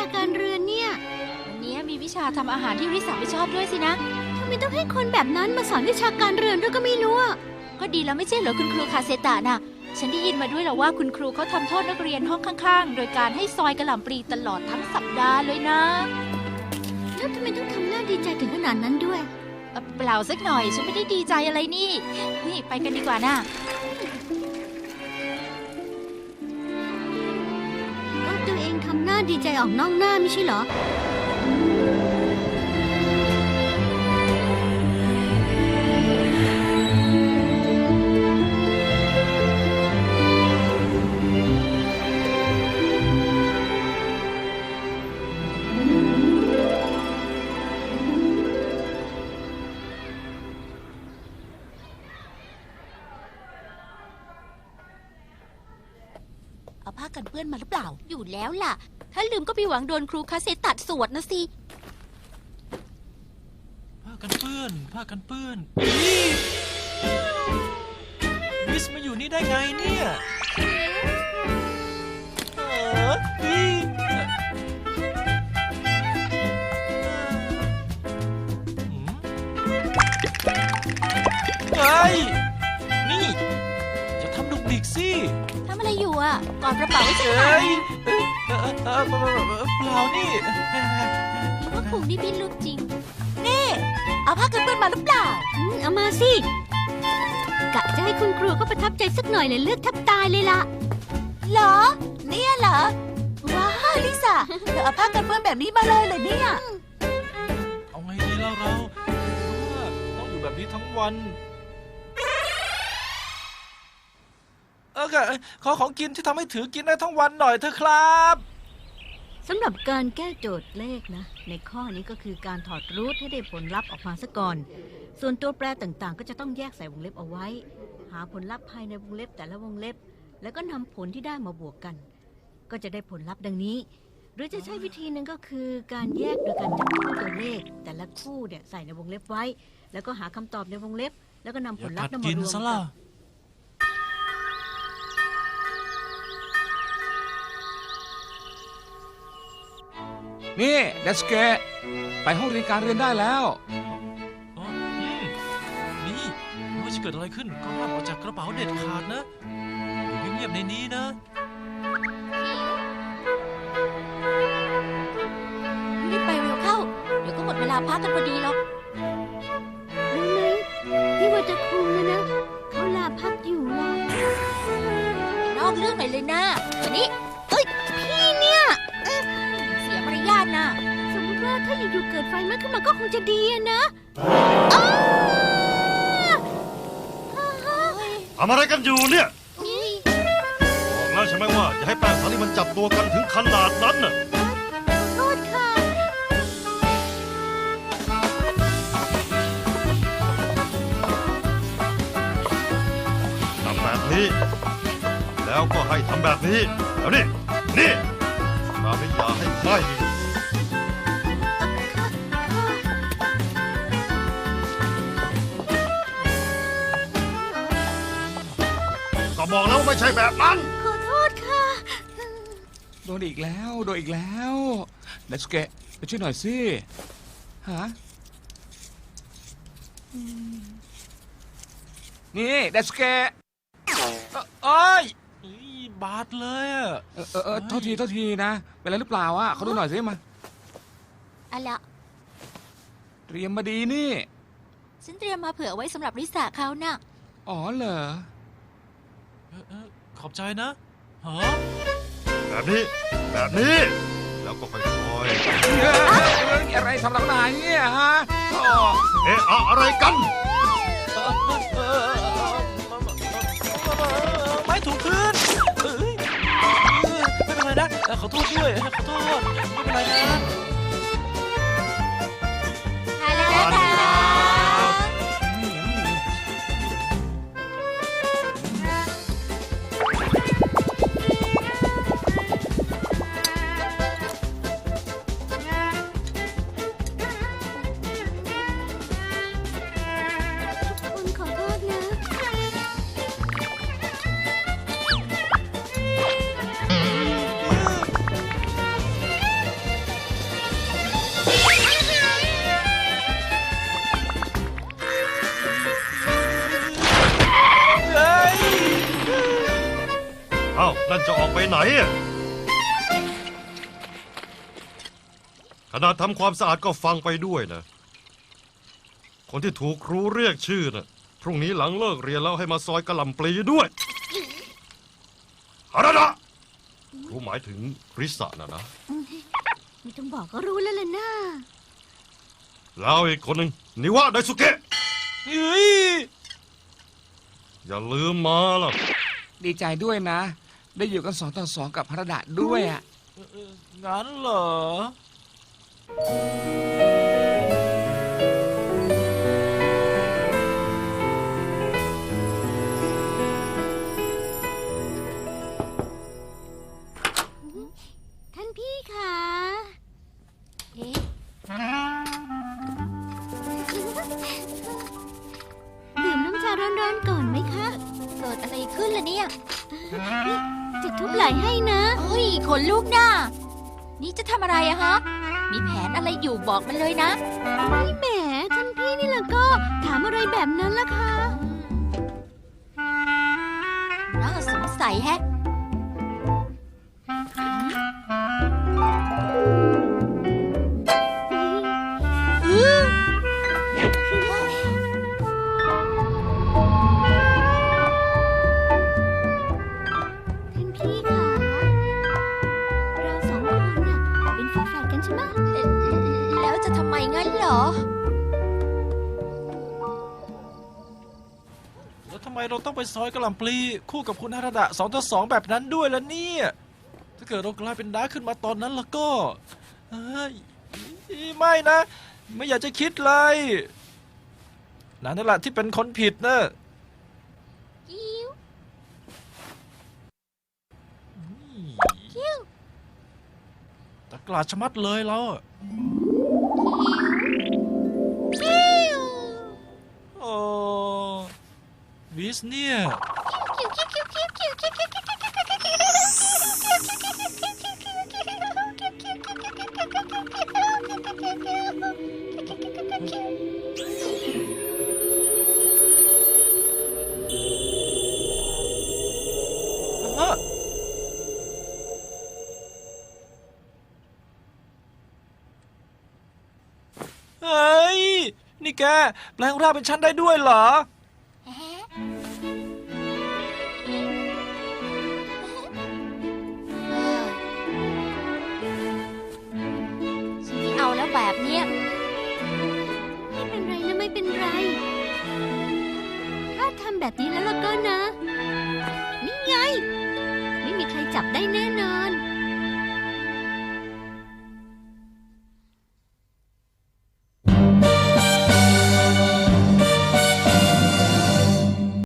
ชาการเรือนเนี่ย วันนี้มีวิชาทำอาหารที่ริสาไม่ชอบด้วยสินะ ทำไมต้องให้คนแบบนั้นมาสอนวิชาการเรือนด้วยก็ไม่รู้อะก็ดีแล้วไม่ใช่เหรอคุณครูคาเซตะน่ะ ฉันได้ยินมาด้วยแหละว่าคุณครูเขาทำโทษนักเรียนห้องข้างๆ โดยการให้ซอยกระหล่ำปลีตลอดทั้งสัปดาห์เลยนะ แล้วทำไมต้องทำหน้าดีใจถึงขนาดนั้นด้วย เอ่อเปล่าสักหน่อยฉันไม่ได้ดีใจอะไรนี่ นี่ไปกันดีกว่านะ ดีใจออกนอกหน้าไม่ใช่เหรอ กันเปื้อนมาหรือเปล่า อยู่แล้วล่ะ ถ้าลืมก็ไปหวังโดนครูคาเซตัดสวดนะสิ ผ้ากันเปื้อน ผ้ากันเปื้อนวิสมาอยู่นี่ได้ไงเนี่ยเอออีหืมเฮ้ยนี่ จะทำดุกดิกสิทำอะไรอยู่อะกอดกระเป๋าไว้สิเอ้ยเอ้ยเออเออเออเออเปล่านี่ หรือว่าครูนี่พี่ลูกจริง นี่ เอาผ้ากันเปื้อนมาหรือเปล่า อืมเอามาสิกะจะให้คุณครูก็ประทับใจสักหน่อยเลยเลือดแทับตายเลยล่ะเหรอ เนี่ยเหรอ ว้าวลิซ่าเธอเอาผ้ากันเปื้อนแบบนี้มาเลยเลยเนี่ย เอาไงดีแล้วเราเพราะว่าต้องอยู่แบบนี้ทั้งวัน ออค่ะขอของกินที่ทำให้ถือกินได้ทั้งวันหน่อยเถอะครับ สำหรับการแก้โจทย์เลขนะ ในข้อนี้ก็คือการถอดรูทให้ได้ผลลัพธ์ออกมาซะก่อน ส่วนตัวแปรต่างๆ ก็จะต้องแยกใส่วงเล็บเอาไว้ หาผลลัพธ์ภายในวงเล็บแต่ละวงเล็บ แล้วก็นำผลที่ได้มาบวกกัน ก็จะได้ผลลัพธ์ดังนี้ หรือจะใช้วิธีหนึ่งก็คือการแยกโดยการจับคู่ตัวเลข แต่ละคู่เนี่ยใส่ในวงเล็บไว้ แล้วก็หาคำตอบในวงเล็บ แล้วก็นำอผย่าลลักัพดธ์นั้นกิมานรวมซะกัล่ะน นี่เดสเกะไปห้องเรียนการเรียนได้แล้ว อ๋ออืมนี่ไม่ว่าจะเกิดอะไรขึ้นก็ห้ามออกจากกระเป๋าเด็ดขาดนะอยู่เงียบๆในนี้นะ รีบไปเร็วเข้า เดี๋ยวก็หมดเวลาพักกันพอดีหรอก อยู่ๆเกิดไฟไหม้ขึ้นมาก็คงจะดีอะนะทำอะไรกันอยู่เนี่ยนี่บอกแล้วใช่ไหมว่าอย่าให้แป้งสาลีมันจับตัวกันถึงขนาดนั้นน่ะโทษค่ะทำแบบนี้ แล้วก็ให้ทำแบบนี้แล้วนี่นี่เราไม่อยากให้ไหม้ก็ บอกแล้วว่าไม่ใช่แบบนั้น ขอโทษค่ะ โดนอีกแล้ว โดนอีกแล้วเดสเกะไปช่วยหน่อยสิฮะอืมนี่เดสเกะเอ้ยอีบาดเลยอะเออเออเออโทษทีโทษทีนะ เป็นอะไรหรือเปล่าอะเขาดูหน่อยสิมา อะไรละเตรียมมาดีนี่ ฉันเตรียมมาเผื่อไว้สำหรับริสาเขาน่ะ อ๋อเหรอ เออเออขอบใจนะฮะแบบนี้ แบบนี้ แล้วก็ค่อยเอ้ยอะไรทำเรานายเนี่ยฮะอ๋อๆเอะอะอะไร ไหนอะขณะทำความสะอาดก็ฟังไปด้วยนะ คนที่ถูกครูเรียกชื่อนะพรุ่งนี้หลังเลิกเรียนแล้วให้มาซอยกระหล่ำปลีด้วยฮาระดะครูหมายถึงริสะนะนะ ไม่ต้องบอกก็รู้แล้วล่ะนะแล้วอีกคนหนึ่งนิวะไดสุเกะเฮ้ยอย่าลืมมาล่ะ ดีใจด้วยนะ ได้อยู่กันสองต่อสองกับพระดาด้วยอะงั้นเหรอ ท่านพี่คะเอ๊ะดื่มน้ำชาร้อนๆก่อนไหมคะ เกิดอะไรขึ้นล่ะเนี่ย จะทุบไหลให้นะเฮ้ยขนลุกน่ะนี่จะทำอะไรอะฮะ มีแผนอะไรอยู่บอกมันเลยนะนี่แหมท่านพี่นี่แหละก็ถามอะไรแบบนั้นล่ะคะน่าสงสัยแฮะ แล้วจะทำไมงั้นเหรอ แล้วทำไมเราต้องไปซอยกระหล่ำปลีคู่กับคุณฮาระดะสองต่อสองแบบนั้นด้วยล่ะเนี่ย ถ้าเกิดเรากลายเป็นน้าขึ้นมาตอนนั้นแล้วก็เฮ้ยไม่นะ ไม่อยากจะคิดเลยนั่นแหละที่เป็นคนผิดนะ กลาดชะมัดเลยเราอะโอ้วิสเนี่ย แกแปลงร่างเป็นฉันได้ด้วยเหรอ ฉันไม่เอาแล้วแบบเนี้ย ไม่เป็นไรนะไม่เป็นไร ถ้าทำแบบนี้แล้วแล้ก็นะ นี่ไง ไม่มีใครจับได้แน่นอน